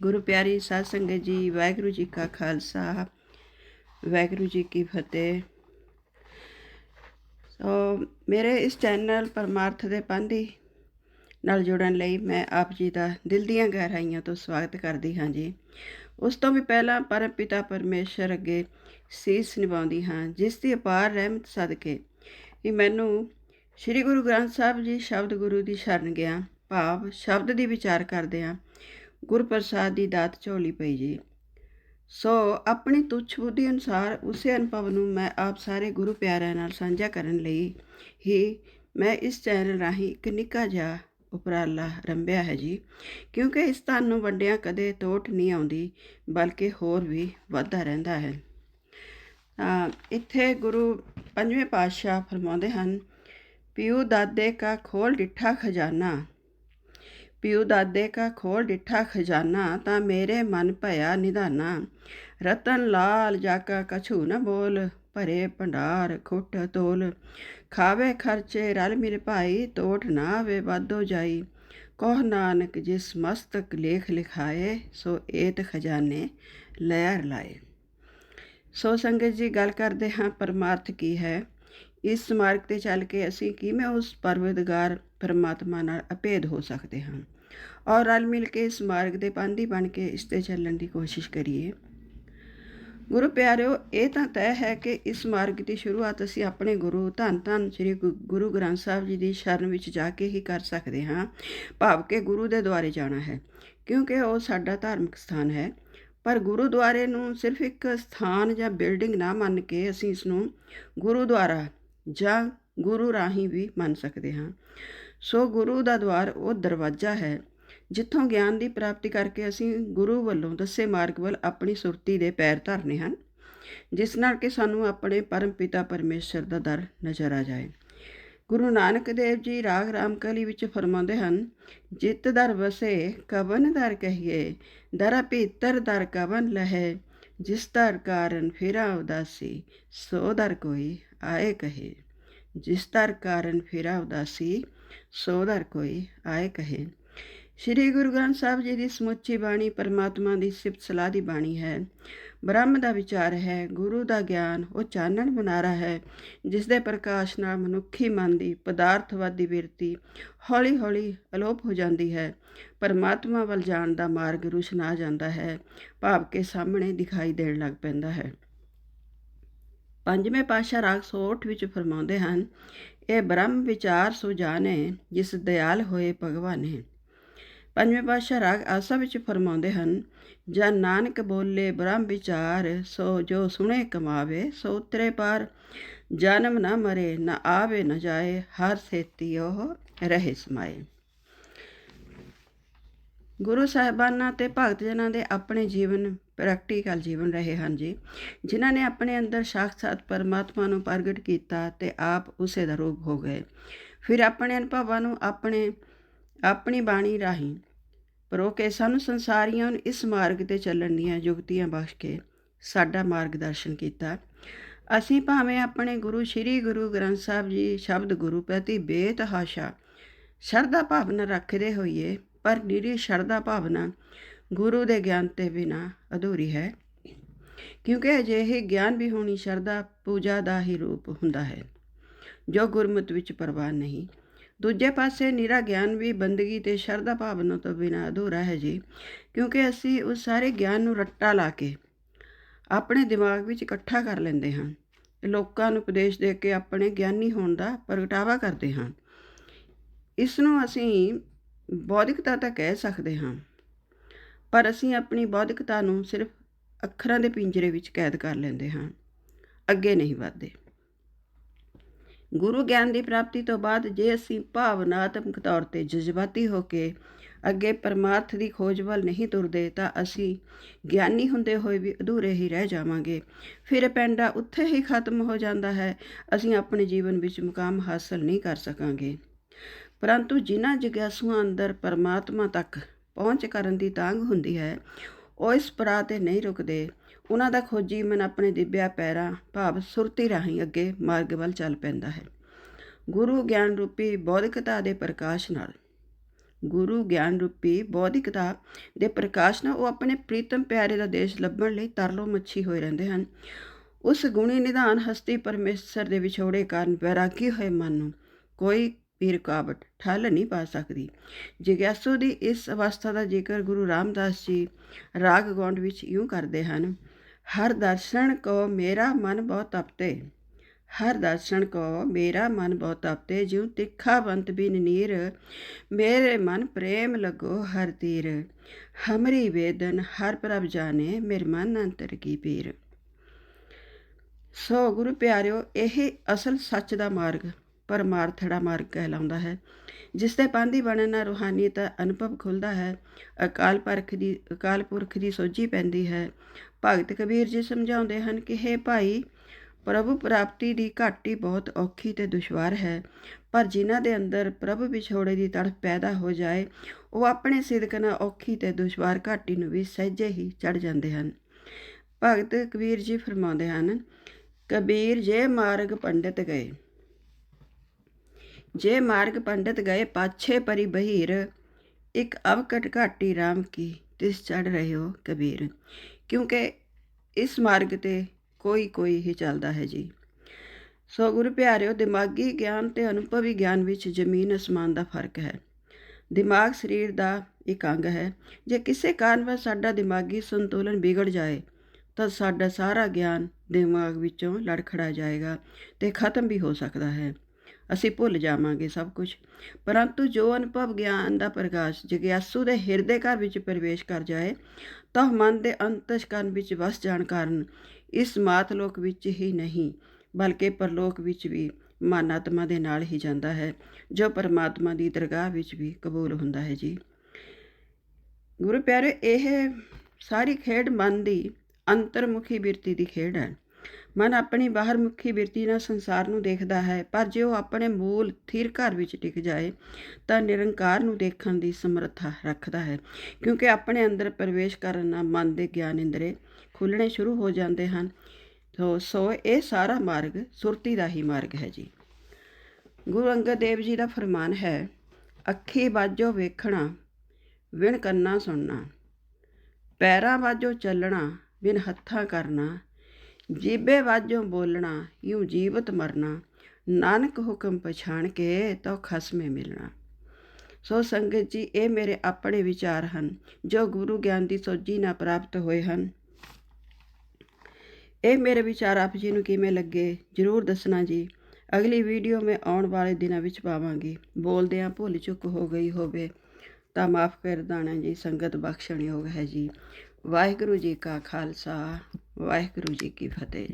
ਗੁਰੂ ਪਿਆਰੀ ਸਾਧ ਸੰਗਤ ਜੀ, ਵਾਹਿਗੁਰੂ ਜੀ ਕਾ ਖਾਲਸਾ, ਵਾਹਿਗੁਰੂ ਜੀ ਕੀ ਫਤਿਹ। ਸੋ ਮੇਰੇ ਇਸ ਚੈਨਲ ਪਰਮਾਰਥ ਦੇ ਪੰਧੀ ਨਾਲ ਜੁੜਨ ਲਈ ਮੈਂ ਆਪ ਜੀ ਦਾ ਦਿਲ ਦੀਆਂ ਗਹਿਰਾਈਆਂ ਤੋਂ ਸਵਾਗਤ ਕਰਦੀ ਹਾਂ ਜੀ। ਉਸ ਤੋਂ ਵੀ ਪਹਿਲਾਂ ਪਰਮ ਪਿਤਾ ਪਰਮੇਸ਼ਰ ਅੱਗੇ ਸੀਸ ਨਿਵਾਉਂਦੀ ਹਾਂ, ਜਿਸ ਦੀ ਅਪਾਰ ਰਹਿਮਤ ਸਦਕੇ ਕਿ ਮੈਨੂੰ ਸ੍ਰੀ ਗੁਰੂ ਗ੍ਰੰਥ ਸਾਹਿਬ ਜੀ ਸ਼ਬਦ ਗੁਰੂ ਦੀ ਸ਼ਰਨ ਗਿਆ, ਭਾਵ ਸ਼ਬਦ ਦੀ ਵਿਚਾਰ ਕਰਦੇ ਆ ਗੁਰਪ੍ਰਸਾਦ ਦੀ ਦਾਤ ਝੋਲੀ ਪਈ ਜੀ। ਸੋ ਆਪਣੀ ਤੁੱਛ ਬੁੱਧੀ ਅਨੁਸਾਰ ਉਸੇ ਅਨੁਭਵ ਨੂੰ ਮੈਂ ਆਪ ਸਾਰੇ ਗੁਰੂ ਪਿਆਰਿਆਂ ਨਾਲ ਸਾਂਝਾ ਕਰਨ ਲਈ ਹੀ ਮੈਂ ਇਸ ਚੈਨਲ ਰਾਹੀਂ ਇੱਕ ਨਿੱਕਾ ਜਿਹਾ ਉਪਰਾਲਾ ਰੰਭਿਆ ਹੈ ਜੀ। ਕਿਉਂਕਿ ਇਸ ਧਨ ਨੂੰ ਵੰਡਿਆਂ ਕਦੇ ਤੋਟ ਨਹੀਂ ਆਉਂਦੀ, ਬਲਕਿ ਹੋਰ ਵੀ ਵੱਧਦਾ ਰਹਿੰਦਾ ਹੈ। ਇੱਥੇ ਗੁਰੂ ਪੰਜਵੇਂ ਪਾਤਸ਼ਾਹ ਫਰਮਾਉਂਦੇ ਹਨ, ਪਿਉ ਦਾਦੇ ਕਾ ਖੋਲ ਡਿੱਠਾ ਖਜ਼ਾਨਾ। ਪਿਉ ਦਾਦੇ ਕਾ ਖੋਲ ਡਿੱਠਾ ਖਜ਼ਾਨਾ, ਤਾਂ ਮੇਰੇ ਮਨ ਭਇਆ ਨਿਧਾਨਾ। ਰਤਨ ਲਾਲ ਜਾਕਾ ਕਛੂ ਨ ਬੋਲ, ਭਰੇ ਭੰਡਾਰ ਖੁੱਟ ਤੋਲ। ਖਾਵੇ ਖਰਚੇ ਰਲ ਮਿਲ ਭਾਈ, ਤੋਟ ਨਾ ਆਵੇ ਵਾਧੋ ਜਾਈ। ਕੋਹ ਨਾਨਕ ਜਿਸ ਮਸਤਕ ਲੇਖ ਲਿਖਾਏ, ਸੋ ਏਤ ਖਜ਼ਾਨੇ ਲਹਿਰ ਲਾਏ। ਸੋ ਸੰਗਤ ਜੀ, ਗੱਲ ਕਰਦੇ ਹਾਂ ਪਰਮਾਰਥ ਕੀ ਹੈ। ਇਸ ਮਾਰਗ ਤੇ ਚੱਲ ਕੇ ਅਸੀਂ ਕਿਵੇਂ ਉਸ ਪਰਵਦਗਾਰ ਪਰਮਾਤਮਾ ਨਾਲ ਅਭੇਦ ਹੋ ਸਕਦੇ ਹਾਂ। ਔਰ ਰਲ ਮਿਲ ਕੇ ਇਸ ਮਾਰਗ ਦੇ ਪਾਂਦੀ ਬਣ ਕੇ ਇਸ ਤੇ ਚੱਲਣ ਦੀ ਕੋਸ਼ਿਸ਼ ਕਰੀਏ। ਗੁਰੂ ਪਿਆਰਿਓ, ਇਹ ਤਾਂ ਤੈਅ ਹੈ ਕਿ ਇਸ ਮਾਰਗ ਦੀ ਸ਼ੁਰੂਆਤ ਅਸੀਂ ਆਪਣੇ ਗੁਰੂ ਧੰਨ ਧੰਨ ਸ੍ਰੀ ਗੁਰੂ ਗ੍ਰੰਥ ਸਾਹਿਬ ਜੀ ਦੀ ਸ਼ਰਨ ਵਿੱਚ ਜਾ ਕੇ ਹੀ ਕਰ ਸਕਦੇ ਹਾਂ। ਭਾਵ ਕਿ ਗੁਰੂ ਦੇ ਦੁਆਰੇ ਜਾਣਾ ਹੈ, ਕਿਉਂਕਿ ਉਹ ਸਾਡਾ ਧਾਰਮਿਕ ਸਥਾਨ ਹੈ। ਪਰ ਗੁਰਦੁਆਰੇ ਨੂੰ ਸਿਰਫ ਇੱਕ ਸਥਾਨ ਜਾਂ ਬਿਲਡਿੰਗ ਨਾ ਮੰਨ ਕੇ ਅਸੀਂ ਇਸ ਨੂੰ ਗੁਰਦੁਆਰਾ ਜਾਂ ਗੁਰੂ ਰਾਹੀਂ ਵੀ ਮੰਨ ਸਕਦੇ ਹਾਂ। ਸੋ ਗੁਰੂ ਦਾ ਦਵਾਰ ਉਹ ਦਰਵਾਜ਼ਾ ਹੈ, ਜਿੱਥੋਂ ਗਿਆਨ ਦੀ ਪ੍ਰਾਪਤੀ ਕਰਕੇ ਅਸੀਂ ਗੁਰੂ ਵੱਲੋਂ ਦੱਸੇ ਮਾਰਗ ਵੱਲ ਆਪਣੀ ਸੁਰਤੀ ਦੇ ਪੈਰ ਧਰਨੇ ਹਨ, ਜਿਸ ਨਾਲ ਕਿ ਸਾਨੂੰ ਆਪਣੇ ਪਰਮ ਪਿਤਾ ਪਰਮੇਸ਼ਰ ਦਾ ਦਰ ਨਜ਼ਰ ਆ ਜਾਏ। ਗੁਰੂ ਨਾਨਕ ਦੇਵ ਜੀ ਰਾਗ ਰਾਮਕਲੀ ਵਿੱਚ ਫਰਮਾਉਂਦੇ ਹਨ, ਜਿਤ ਦਰ ਵਸੇ, ਕਵਨ ਦਰ ਕਹੀਏ ਦਰ ਭੀਤਰ ਦਰ ਕਵਨ ਲਹੇ ਜਿਸ ਦਰ ਕਾਰਨ ਫਿਰਾ ਉਦਾਸੀ ਸੋ ਦਰ ਕੋਈ ਆਏ ਕਹੇ। ਜਿਸ ਦਰ ਕਾਰਨ ਫੇਰਾ ਉਦਾਸੀ ਸੋ ਦਰ ਕੋਈ ਆਏ ਕਹੇ। ਸ੍ਰੀ ਗੁਰੂ ਗ੍ਰੰਥ ਸਾਹਿਬ ਜੀ ਦੀ ਸਮੁੱਚੀ ਬਾਣੀ ਪਰਮਾਤਮਾ ਦੀ ਸਿਫਤ ਸਲਾਹ ਦੀ ਬਾਣੀ ਹੈ। ਬ੍ਰਹਮ ਦਾ ਵਿਚਾਰ ਹੈ, ਗੁਰੂ ਦਾ ਗਿਆਨ, ਉਹ ਚਾਨਣ ਬਨਾਰਾ ਹੈ, ਜਿਸ ਦੇ ਪ੍ਰਕਾਸ਼ ਨਾਲ ਮਨੁੱਖੀ ਮਨ ਦੀ ਪਦਾਰਥਵਾਦੀ ਬਿਰਤੀ ਹੌਲੀ-ਹੌਲੀ ਅਲੋਪ ਹੋ ਜਾਂਦੀ ਹੈ। ਪਰਮਾਤਮਾ ਵੱਲ ਜਾਣ ਦਾ ਮਾਰਗ ਰੁਸ਼ਨਾ ਜਾਂਦਾ ਹੈ, ਭਾਵ ਕੇ ਸਾਹਮਣੇ ਦਿਖਾਈ ਦੇਣ ਲੱਗ ਪੈਂਦਾ ਹੈ। ਪੰਜਵੇਂ ਪਾਸ਼ਾ ਰਾਗ 108 ਵਿੱਚ ਫਰਮਾਉਂਦੇ ਹਨ, ਇਹ ਬ੍ਰਹਮ ਵਿਚਾਰ ਸੁਜਾਨੇ, ਜਿਸ ਦਿਆਲ ਹੋਏ ਭਗਵਾਨੇ। ਪੰਜਵੇਂ ਪਾਤਸ਼ਾਹ ਰਾਗ ਆਸਾ ਵਿੱਚ ਫਰਮਾਉਂਦੇ ਹਨ, ਜਾਂ ਨਾਨਕ ਬੋਲੇ ਬ੍ਰਹਮ ਵਿਚਾਰ, ਸੋ ਜੋ ਸੁਣੇ ਕਮਾਵੇ, ਸੋ ਉਤਰੇ ਪਾਰ। ਜਨਮ ਨਾ ਮਰੇ, ਨਾ ਆਵੇ, ਨਾ ਜਾਏ, ਹਰ ਸੇਤੀ ਉਹ ਰਹੇ ਸਮਾਏ। ਗੁਰੂ ਸਾਹਿਬਾਨਾਂ ਤੇ ਭਗਤ ਜਨਾਂ ਦੇ ਆਪਣੇ ਜੀਵਨ ਪ੍ਰੈਕਟੀਕਲ ਜੀਵਨ ਰਹੇ ਹਨ ਜੀ। ਜਿਨ੍ਹਾਂ ਨੇ ਆਪਣੇ ਅੰਦਰ ਸਾਖਸਾਤ ਪਰਮਾਤਮਾ ਨੂੰ ਪ੍ਰਗਟ ਕੀਤਾ ਤੇ ਆਪ ਉਸੇ ਦਾ ਰੂਪ ਹੋ ਗਏ। ਫਿਰ ਆਪਣੇ ਅਨੁਭਵਾਂ ਨੂੰ ਆਪਣੇ ਆਪਣੀ ਬਾਣੀ ਰਾਹੀਂ। ਪਰੋ ਕੇ ਸਾਨੂੰ ਸੰਸਾਰੀਆਂ ਨੂੰ ਇਸ ਮਾਰਗ ਤੇ ਚੱਲਣ ਦੀਆਂ ਯੁਕਤੀਆਂ ਬਖਸ਼ ਕੇ ਸਾਡਾ ਮਾਰਗਦਰਸ਼ਨ ਕੀਤਾ। ਅਸੀਂ ਭਾਵੇਂ ਆਪਣੇ ਗੁਰੂ, ਸ੍ਰੀ ਗੁਰੂ ਗ੍ਰੰਥ ਸਾਹਿਬ ਜੀ ਸ਼ਬਦ ਗੁਰੂ ਪ੍ਰਤੀ ਬੇਤਹਾਸ਼ਾ ਸ਼ਰਧਾ ਭਾਵਨਾ ਰੱਖਦੇ ਹੋਈਏ, ਪਰ ਨਿਰੀ ਸ਼ਰਧਾ ਭਾਵਨਾ ਗੁਰੂ ਦੇ ਗਿਆਨ ਤੇ ਬਿਨਾ ਅਧੂਰੀ ਹੈ। ਕਿਉਂਕਿ ਅਜਿਹੇ ਗਿਆਨ ਵੀ ਹੋਣੀ ਸ਼ਰਧਾ ਪੂਜਾ ਦਾ ਹੀ ਰੂਪ ਹੁੰਦਾ ਹੈ, ਜੋ ਗੁਰਮਤ ਵਿੱਚ ਪ੍ਰਵਾਨ ਨਹੀਂ। ਦੂਜੇ ਪਾਸੇ ਨਿਰਾ ਗਿਆਨ ਵੀ ਬੰਦਗੀ ਤੇ ਸ਼ਰਧਾ ਭਾਵਨਾ ਤੋਂ ਬਿਨਾਂ ਅਧੂਰਾ ਹੈ ਜੀ, ਕਿਉਂਕਿ ਅਸੀਂ ਉਸ ਸਾਰੇ ਗਿਆਨ ਨੂੰ ਰੱਟਾ ਲਾ ਕੇ ਆਪਣੇ ਦਿਮਾਗ ਵਿੱਚ ਇਕੱਠਾ ਕਰ ਲੈਂਦੇ ਹਾਂ ਲੋਕਾਂ ਨੂੰ ਉਪਦੇਸ਼ ਦੇ ਕੇ ਆਪਣੇ ਗਿਆਨੀ ਹੋਣ ਦਾ ਪ੍ਰਗਟਾਵਾ ਕਰਦੇ ਹਾਂ। ਇਸ ਨੂੰ ਅਸੀਂ ਬੌਧਿਕਤਾ ਤਾਂ ਕਹਿ ਸਕਦੇ ਹਾਂ, ਪਰ ਅਸੀਂ ਆਪਣੀ ਬੌਧਿਕਤਾ ਨੂੰ ਸਿਰਫ ਅੱਖਰਾਂ ਦੇ ਪਿੰਜਰੇ ਵਿੱਚ ਕੈਦ ਕਰ ਲੈਂਦੇ ਹਾਂ, ਅੱਗੇ ਨਹੀਂ ਵਧਦੇ। ਗੁਰੂ ਗਿਆਨ ਦੀ ਪ੍ਰਾਪਤੀ ਤੋਂ ਬਾਅਦ ਜੇ ਅਸੀਂ ਭਾਵਨਾਤਮਕ ਤੌਰ ਤੇ ਜਜ਼ਬਾਤੀ ਹੋ ਕੇ ਅੱਗੇ ਪਰਮਾਰਥ ਦੀ ਖੋਜ ਵੱਲ ਨਹੀਂ ਤੁਰਦੇ, ਤਾਂ ਅਸੀਂ ਗਿਆਨੀ ਹੁੰਦੇ ਹੋਏ ਵੀ ਅਧੂਰੇ ਹੀ ਰਹਿ ਜਾਵਾਂਗੇ। ਫਿਰ ਪੈਂਡਾ ਉੱਥੇ ਹੀ ਖਤਮ ਹੋ ਜਾਂਦਾ ਹੈ, ਅਸੀਂ ਆਪਣੇ ਜੀਵਨ ਵਿੱਚ ਮੁਕਾਮ ਹਾਸਲ ਨਹੀਂ ਕਰ ਸਕਾਂਗੇ। ਪਰੰਤੂ ਜਿਨ੍ਹਾਂ ਜਿਗਿਆਸੂਆਂ ਅੰਦਰ ਪਰਮਾਤਮਾ ਤੱਕ ਪਹੁੰਚ ਕਰਨ ਦੀ ਤਾਂਗ ਹੁੰਦੀ ਹੈ, ਉਹ ਇਸ ਪਰਾ ਤੇ ਨਹੀਂ ਰੁਕਦੇ। ਉਹਨਾਂ ਦਾ ਖੋਜੀ ਮਨ ਆਪਣੇ ਦਿਵਿਆ ਪੈਰਾਂ ਭਾਵ ਸੁਰਤੀ ਰਾਹੀਂ ਅੱਗੇ ਮਾਰਗ ਵੱਲ ਚੱਲ ਪੈਂਦਾ ਹੈ। ਗੁਰੂ ਗਿਆਨ ਰੂਪੀ ਬੌਧਿਕਤਾ ਦੇ ਪ੍ਰਕਾਸ਼ ਨਾਲ। ਗੁਰੂ ਗਿਆਨ ਰੂਪੀ ਬੌਧਿਕਤਾ ਦੇ ਪ੍ਰਕਾਸ਼ ਨਾਲ ਉਹ ਆਪਣੇ ਪ੍ਰੀਤਮ ਪਿਆਰੇ ਦਾ ਦੇਸ਼ ਲੱਭਣ ਲਈ ਤਰਲੋ ਮੱਛੀ ਹੋਏ ਰਹਿੰਦੇ ਹਨ। ਉਸ ਗੁਣੀ ਨਿਧਾਨ ਹਸਤੀ ਪਰਮੇਸ਼ਰ ਦੇ ਵਿਛੋੜੇ ਕਾਰਨ ਵੈਰਾਗੀ ਹੋਏ ਮਨ ਨੂੰ ਕੋਈ ਵੀ ਰੁਕਾਵਟ ਠੱਲ ਨਹੀਂ ਪਾ ਸਕਦੀ। ਜਿਗਿਆਸੂ ਦੀ ਇਸ ਅਵਸਥਾ ਦਾ ਜ਼ਿਕਰ ਗੁਰੂ ਰਾਮਦਾਸ ਜੀ ਰਾਗ ਗੌਂਡ ਵਿੱਚ ਇਉਂ ਕਰਦੇ ਹਨ ਹਰ ਦਰਸ਼ਨ ਕੋ ਮੇਰਾ ਮਨ ਬਹੁਤ ਤਪਤੇ। ਹਰ ਦਰਸ਼ਨ ਕੋ ਮੇਰਾ ਮਨ ਬਹੁਤ ਤਪਤੇ, ਜਿਉ ਤਿੱਖਾ ਬੰਤ ਬਿਨ ਨੀਰ, ਮੇਰੇ ਮਨ ਪ੍ਰੇਮ ਲਗੋ ਹਰ ਤੀਰ। ਹਮਰੀ ਵੇਦਨ, ਹਰ ਪ੍ਰਭ ਜਾਣੇ, ਮੇਰੇ ਮਨ ਅੰਤਰ ਕੀ ਪੀਰ। ਸੋ ਗੁਰੂ ਪਿਆਰਿਓ, ਇਹ ਅਸਲ ਸੱਚ ਦਾ ਮਾਰਗ ਪਰਮਾਰਥ ਦਾ ਮਾਰਗ ਕਹਿਲਾਉਂਦਾ ਹੈ। ਜਿਸ ਦੇ ਪਾਂਦੀ ਬਣਨ ਨਾਲ ਰੂਹਾਨੀਅਤ ਦਾ ਅਨੁਭਵ ਖੁੱਲਦਾ ਹੈ, ਅਕਾਲ ਪੁਰਖ ਦੀ, ਅਕਾਲ ਪੁਰਖ ਦੀ ਸੋਝੀ ਪੈਂਦੀ ਹੈ। ਭਗਤ ਕਬੀਰ ਜੀ ਸਮਝਾਉਂਦੇ ਹਨ ਕਿ हे ਭਾਈ, ਪ੍ਰਭੂ ਪ੍ਰਾਪਤੀ ਦੀ ਘਾਟੀ ਬਹੁਤ ਔਖੀ ਤੇ ਦੁਸ਼ਵਾਰ ਹੈ, ਪਰ ਜਿਨ੍ਹਾਂ ਦੇ ਅੰਦਰ ਪ੍ਰਭੂ ਵਿਛੋੜੇ ਦੀ ਤੜਫ ਪੈਦਾ ਹੋ ਜਾਏ, ਉਹ ਆਪਣੇ ਸਿਦਕ ਨਾਲ ਔਖੀ ਤੇ ਦੁਸ਼ਵਾਰ ਘਾਟੀ ਨੂੰ ਵੀ ਸਹਿਜੇ ਹੀ ਚੜ ਜਾਂਦੇ ਹਨ। ਭਗਤ ਕਬੀਰ ਜੀ ਫਰਮਾਉਂਦੇ ਹਨ, ਕਬੀਰ ਜੇ ਮਾਰਗ ਪੰਡਿਤ ਗਏ ਜੇ ਮਾਰਗ ਪੰਡਿਤ ਗਏ ਪਾਛੇ ਪਰੀ ਬਹੀਰ, ਇੱਕ ਅਵਕਟ ਘਾਟੀ RAM ਕੀ ਤਿਸ ਚੜ ਰਹੇ ਹੋ ਕਬੀਰ। ਕਿਉਂਕਿ ਇਸ ਮਾਰਗ ਤੇ ਕੋਈ ਕੋਈ ਹੀ ਚੱਲਦਾ ਹੈ ਜੀ। ਸੋ ਗੁਰੂ ਪਿਆਰਿਓ, ਦਿਮਾਗੀ ਗਿਆਨ ਤੇ ਅਨੁਭਵੀ ਗਿਆਨ ਵਿੱਚ ਜ਼ਮੀਨ ਅਸਮਾਨ ਦਾ ਫ਼ਰਕ ਹੈ। ਦਿਮਾਗ ਸਰੀਰ ਦਾ ਇੱਕ ਅੰਗ ਹੈ। ਜੇ ਕਿਸੇ ਕਾਰਨ ਕਾਰਨਵਸ਼ ਸਾਡਾ ਦਿਮਾਗੀ ਸੰਤੁਲਨ ਵਿਗੜ ਜਾਏ, ਤਾਂ ਸਾਡਾ ਸਾਰਾ ਗਿਆਨ ਦਿਮਾਗ ਵਿੱਚੋਂ ਲੜਖੜਾ ਜਾਏਗਾ ਤੇ ਖਤਮ ਵੀ ਹੋ ਸਕਦਾ ਹੈ। ਅਸੀਂ ਭੁੱਲ ਜਾਵਾਂਗੇ ਸਭ ਕੁਝ ਪਰੰਤੂ ਜੋ ਅਨੁਭਵ ਗਿਆਨ ਦਾ ਪ੍ਰਕਾਸ਼ ਜਗਿਆਸੂ ਦੇ ਹਿਰਦੇ ਘਰ ਵਿੱਚ ਪ੍ਰਵੇਸ਼ ਕਰ ਜਾਏ, ਤਾਂ ਉਹ ਮਨ ਦੇ ਅੰਤਸ਼ਕਰਨ ਵਿੱਚ ਵਸ ਜਾਣ ਕਾਰਨ ਇਸ ਮਾਤ ਲੋਕ ਵਿੱਚ ਹੀ ਨਹੀਂ, ਬਲਕਿ ਪਰਲੋਕ ਵਿੱਚ ਵੀ ਮਨ ਆਤਮਾ ਦੇ ਨਾਲ ਹੀ ਜਾਂਦਾ ਹੈ, ਜੋ ਪਰਮਾਤਮਾ ਦੀ ਦਰਗਾਹ ਵਿੱਚ ਵੀ ਕਬੂਲ ਹੁੰਦਾ ਹੈ ਜੀ। ਗੁਰੂ ਪਿਆਰੇ, ਇਹ ਸਾਰੀ ਖੇਡ ਮਨ ਦੀ ਅੰਤਰਮੁਖੀ ਬਿਰਤੀ ਦੀ ਖੇਡ ਹੈ। ਮਨ ਆਪਣੀ ਬਾਹਰਮੁਖੀ ਬਿਰਤੀ ਨਾਲ ਸੰਸਾਰ ਨੂੰ ਦੇਖਦਾ ਹੈ, ਪਰ ਜੇ ਉਹ ਆਪਣੇ ਮੂਲ ਥਿਰ ਘਰ ਵਿੱਚ ਟਿਕ ਜਾਏ, ਤਾਂ ਨਿਰੰਕਾਰ ਨੂੰ ਦੇਖਣ ਦੀ ਸਮਰੱਥਾ ਰੱਖਦਾ ਹੈ, ਕਿਉਂਕਿ ਆਪਣੇ ਅੰਦਰ ਪ੍ਰਵੇਸ਼ ਕਰਨ ਨਾਲ ਮਨ ਦੇ ਗਿਆਨ ਇੰਦਰੇ ਖੁੱਲਣੇ ਸ਼ੁਰੂ ਹੋ ਜਾਂਦੇ ਹਨ। ਸੋ ਸੋ ਇਹ ਸਾਰਾ ਮਾਰਗ ਸੁਰਤੀ ਦਾ ਹੀ ਮਾਰਗ ਹੈ ਜੀ। ਗੁਰੂ ਅੰਗਦ ਦੇਵ ਜੀ ਦਾ ਫਰਮਾਨ ਹੈ, ਅੱਖੀ ਬਾਝੋ ਵੇਖਣਾ, ਵਿਣ ਕੰਨਾ ਸੁਣਨਾ, ਪੈਰਾਂ ਬਾਝੋ ਚੱਲਣਾ, ਬਿਨ ਹੱਥਾਂ ਕਰਨਾ ਜੀਬੇ ਵਾਜੋਂ ਬੋਲਣਾ, ਯੂੰ ਜੀਵਤ ਮਰਨਾ, ਨਾਨਕ ਹੁਕਮ ਪਛਾਣ ਕੇ ਤੋ ਖਸਮੇ ਮਿਲਣਾ। ਸੋ ਸੰਗਤ ਜੀ, ਇਹ ਮੇਰੇ ਆਪਣੇ ਵਿਚਾਰ ਹਨ, ਜੋ ਗੁਰੂ ਗਿਆਨ ਦੀ ਸੋਝੀ ਨਾਲ ਪ੍ਰਾਪਤ ਹੋਏ ਹਨ। ਇਹ ਮੇਰੇ ਵਿਚਾਰ ਆਪ ਜੀ ਨੂੰ ਕਿਵੇਂ ਲੱਗੇ, ਜਰੂਰ ਦੱਸਣਾ ਜੀ। ਅਗਲੀ ਵੀਡੀਓ ਮੈਂ ਆਉਣ ਵਾਲੇ ਦਿਨਾਂ ਵਿੱਚ ਪਾਵਾਂਗੀ। ਬੋਲਦਿਆਂ ਭੁੱਲ ਚੁੱਕ ਹੋ ਗਈ ਹੋਵੇ, ਤਾਂ ਮਾਫ ਕਰ ਦੇਣਾ ਜੀ, ਸੰਗਤ ਬਖਸ਼ਣਯੋਗ ਹੈ ਜੀ। ਵਾਹਿਗੁਰੂ ਜੀ ਕਾ ਖਾਲਸਾ। ਵਾਹਿਗੁਰੂ ਜੀ ਕੀ ਫਤਿਹ।